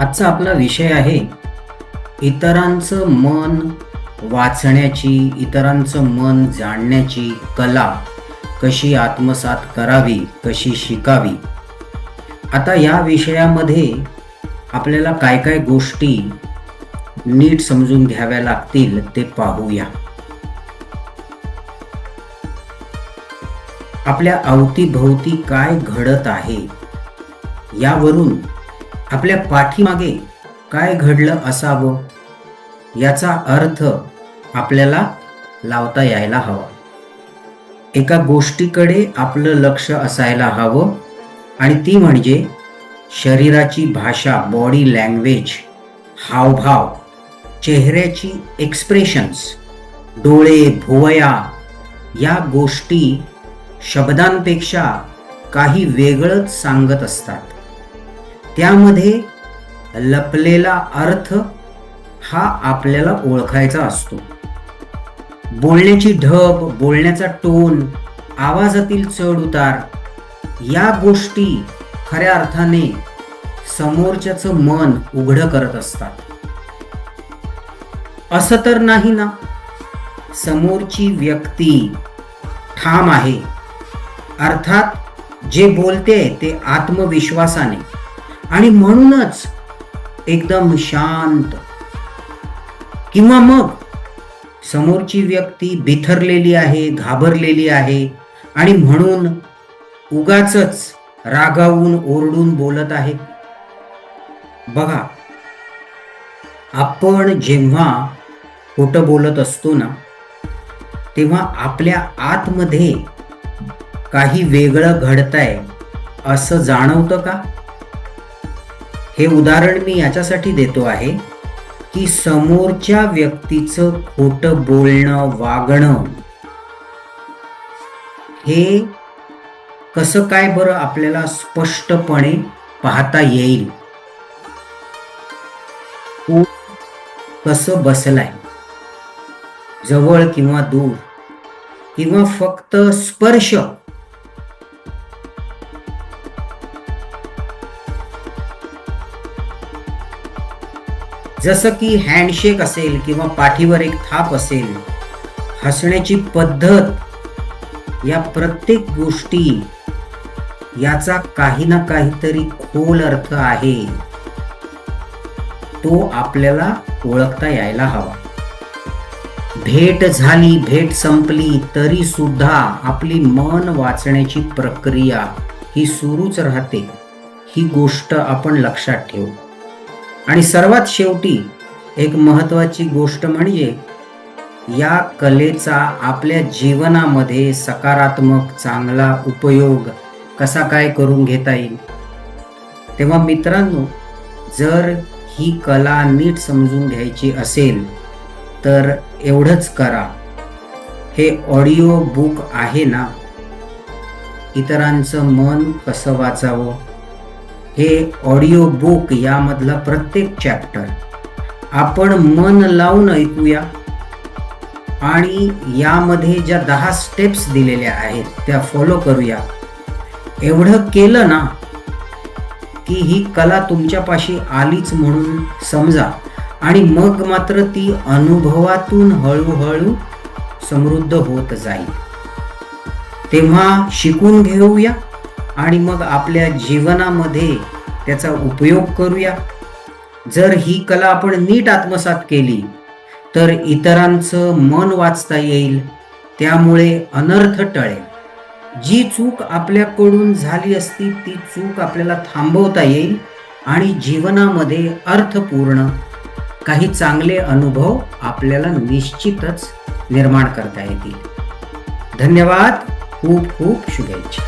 आजचा आपला विषय आहे. इतरांचं मन वाचण्याची इतरांचं मन जाणण्याची कला कशी आत्मसात करावी कशी शिकावी? आता या विषयामध्ये आपल्याला काय काय गोष्टी नीट समजून घ्याव्या लागतील ते पाहूया. आपल्या अवतीभोवती काय घडत आहे? यावरून आपल्या पाठीमागे काय घडलं असावं? याचा अर्थ आपल्याला लावता यायला हवा. एका गोष्टीकडे आपलं लक्ष असायला हवं आणि ती म्हणजे शरीराची भाषा बॉडी लँग्वेज हावभाव चेहऱ्याची एक्सप्रेशन्स डोळे भुवया या गोष्टी शब्दांपेक्षा काही वेगळंच सांगत असतात. त्यामध्ये लपलेला अर्थ हा आपल्याला ओळखायचा असतो. बोलण्याची ढब बोलण्याचा टोन आवाजातील चढ उतार या गोष्टी खऱ्या अर्थाने समोरच्याचं मन उघड करत असतात. असं तर नाही ना? समोरची व्यक्ती ठाम आहे. अर्थात जे बोलते ते आत्मविश्वासाने. आणि म्हणूनच एकदम शांत. किंवा मग समोरची व्यक्ती बिथरलेली आहे घाबरलेली आहे आणि म्हणून उगाच रागावून ओरडून बोलत आहे. बघा आपण जेव्हा खोटं बोलत असतो ना तेव्हा आपल्या आतमध्ये काही वेगळं घडतंय असं जाणवतं का? हे उदाहरण मी याच्यासाठी देतो आहे की समोरच्या व्यक्तीचं खोटं बोलणं वागणं हे कसं काय बरं आपल्याला स्पष्टपणे पाहता येईल? कसं बसलाय? जवळ किंवा दूर? किंवा फक्त स्पर्श? जसं की हँडशेक असेल किंवा पाठीवर एक थाप असेल हसण्याची पद्धत या प्रत्येक गोष्टी याचा काही ना काहीतरी खोल अर्थ आहे. तो आपल्याला ओळखता यायला हवा. भेट झाली भेट संपली तरी सुद्धा आपली मन वाचण्याची प्रक्रिया ही सुरूच राहते. ही गोष्ट आपण लक्षात ठेवू. आणि सर्वात शेवटी एक महत्त्वाची गोष्ट म्हणजे या कलेचा आपल्या जीवनामध्ये सकारात्मक चांगला उपयोग कसा काय करून घेता येईल? तेव्हा मित्रांनो जर ही कला नीट समजून घ्यायची असेल तर एवढंच करा. हे ऑडिओ बुक आहे ना? इतरांचं मन कसं वाचावं? हे ऑडिओ बुक यामधला प्रत्येक चॅप्टर. आपण मन लावून ऐकूया. आणि यामध्ये ज्या दहा स्टेप्स दिलेल्या आहेत त्या फॉलो करूया. एवढं केलं ना की ही कला तुमच्यापाशी आलीच म्हणून समजा. आणि मग मात्र ती अनुभवातून हळूहळू समृद्ध होत जाईल. तेव्हा शिकून घेऊया. आणि मग आपल्या जीवनामध्ये त्याचा उपयोग करूया. जर ही कला आपण नीट आत्मसात केली तर इतरांचं मन वाचता येईल त्यामुळे अनर्थ टळेल. जी चूक आपल्याकडून झाली असती ती चूक आपल्याला थांबवता येईल आणि जीवनामध्ये अर्थपूर्ण काही चांगले अनुभव आपल्याला निश्चितच निर्माण करता येतील. धन्यवाद खूप खूप शुभेच्छा.